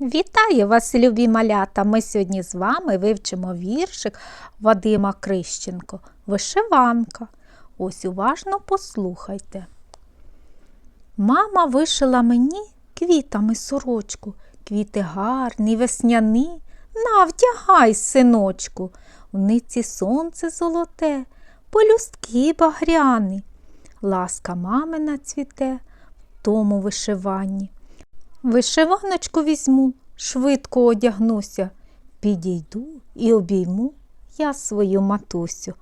Вітаю вас, любі малята! Ми сьогодні з вами вивчимо віршик Вадима Крищенко Вишиванка. Ось уважно послухайте. Мама вишила мені квітами сорочку, квіти гарні, весняні. На, вдягай, синочку, в ниці сонце золоте, полюстки багряні. Ласка мамина цвіте в тому вишиванні. Вишиваночку візьму, швидко одягнуся, підійду і обійму я свою матусю.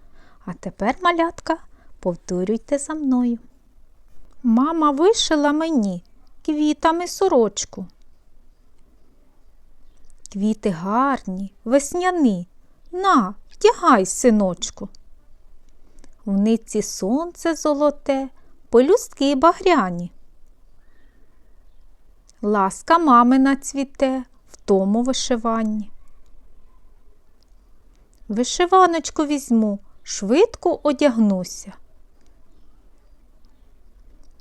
А тепер, малятка, повторюйте за мною. Мама вишила мені квітами сорочку. Квіти гарні, весняні. На, вдягай, синочку. В ниці сонце золоте, полюстки багряні. Ласка мамина цвіте в тому вишиванні. Вишиваночку візьму, швидко одягнуся.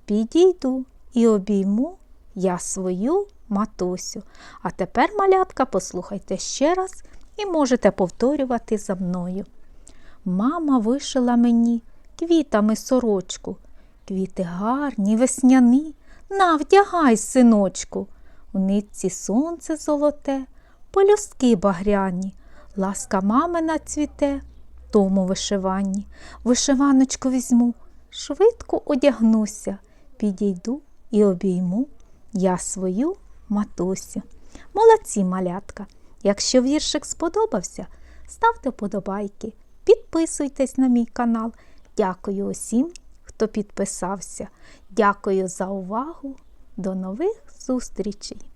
Підійду і обійму я свою матусю. А тепер, малятка, послухайте ще раз і можете повторювати за мною. Мама вишила мені квітами сорочку, квіти гарні, весняні. На, вдягай, синочку, у нитці сонце золоте, полюстки багряні, ласка мамина цвіте, тому вишиванні. Вишиваночку візьму, швидко одягнуся, підійду і обійму я свою матусю. Молодці малятка! Якщо віршик сподобався, ставте вподобайки, підписуйтесь на мій канал. Дякую усім, хто підписався. Дякую за увагу. До нових зустрічей!